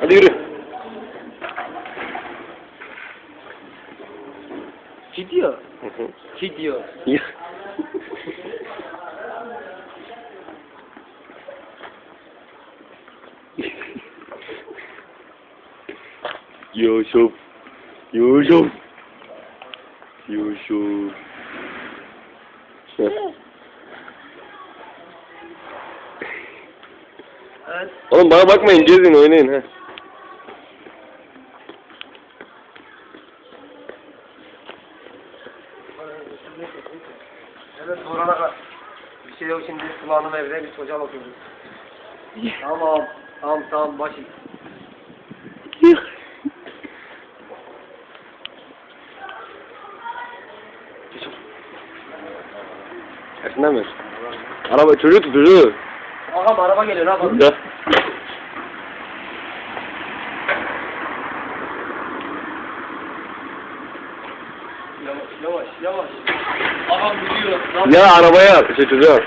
Hadi yürü. Gidiyor. Hı hı. Gidiyor. Ya. Yusuf. Yusuf. Yusuf. Evet. Oğlum bana bakmayın gezin oynayın ha. Evet Orhan'a kadar. Bir şey yok şimdi kulağım evde bir çocuğa bakıyoruz. tamam. Tamam tamam başı. Tersinden ver. Araba tut çocuğu. Ağam araba geliyor ne yapalım? Gel. Yavaş yavaş. Ağam gidiyor. Ya arabaya şey çocuğa.